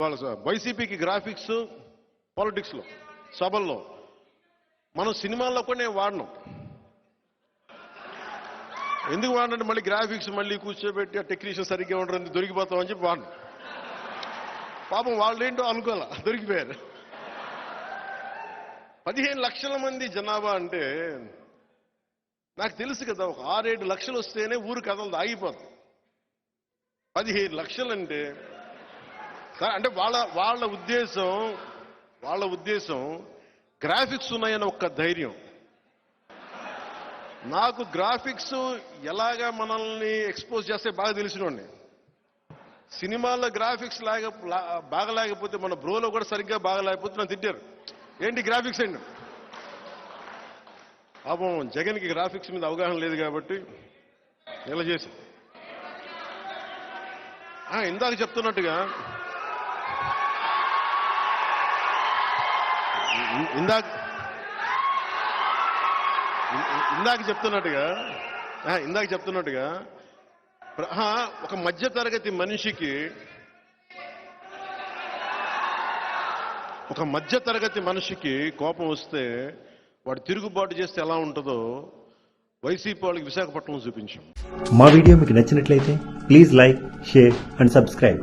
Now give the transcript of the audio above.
వాళ్ళ వైసీపీకి గ్రాఫిక్స్ పాలిటిక్స్లో సభల్లో. మనం సినిమాల్లో కూడా నేను వాడినాం. ఎందుకు వాడినంటే మళ్ళీ గ్రాఫిక్స్ మళ్ళీ కూర్చోబెట్టి ఆ టెక్నీషియన్ సరిగ్గా ఉండరు దొరికిపోతామని చెప్పి వాడినాం. పాపం వాళ్ళు ఏంటో అనుకోవాలా దొరికిపోయారు. పదిహేను లక్షల మంది జనాభా అంటే నాకు తెలుసు కదా ఒక ఆరేడు లక్షలు వస్తేనే ఊరు కథలు ఆగిపోతుంది పదిహేను లక్షలు అంటే అంటే వాళ్ళ వాళ్ళ ఉద్దేశం వాళ్ళ ఉద్దేశం గ్రాఫిక్స్ ఉన్నాయని ఒక్క ధైర్యం. నాకు గ్రాఫిక్స్ ఎలాగా మనల్ని ఎక్స్పోజ్ చేస్తే బాగా తెలిసినోడి సినిమాల్లో గ్రాఫిక్స్ లాగా బాగలేకపోతే మన బ్రోలో కూడా సరిగ్గా బాగలేకపోతే నన్ను తిట్టారు. ఏంటి గ్రాఫిక్స్ అండి? పాపం జగన్కి గ్రాఫిక్స్ మీద అవగాహన లేదు కాబట్టి ఇలా చేసి ఇందాక చెప్తున్నట్టుగా ఇందాక ఇందాక చెప్తున్నట్టుగా ఇందాక చెప్తున్నట్టుగా ఒక మధ్య తరగతి మనిషికి ఒక మధ్య తరగతి మనిషికి కోపం వస్తే వాడు తిరుగుబాటు చేస్తే ఎలా ఉంటుందో వైసీపీ వాళ్ళకి విశాఖపట్నం చూపించాం. మా వీడియో మీకు నచ్చినట్లయితే please like share and subscribe.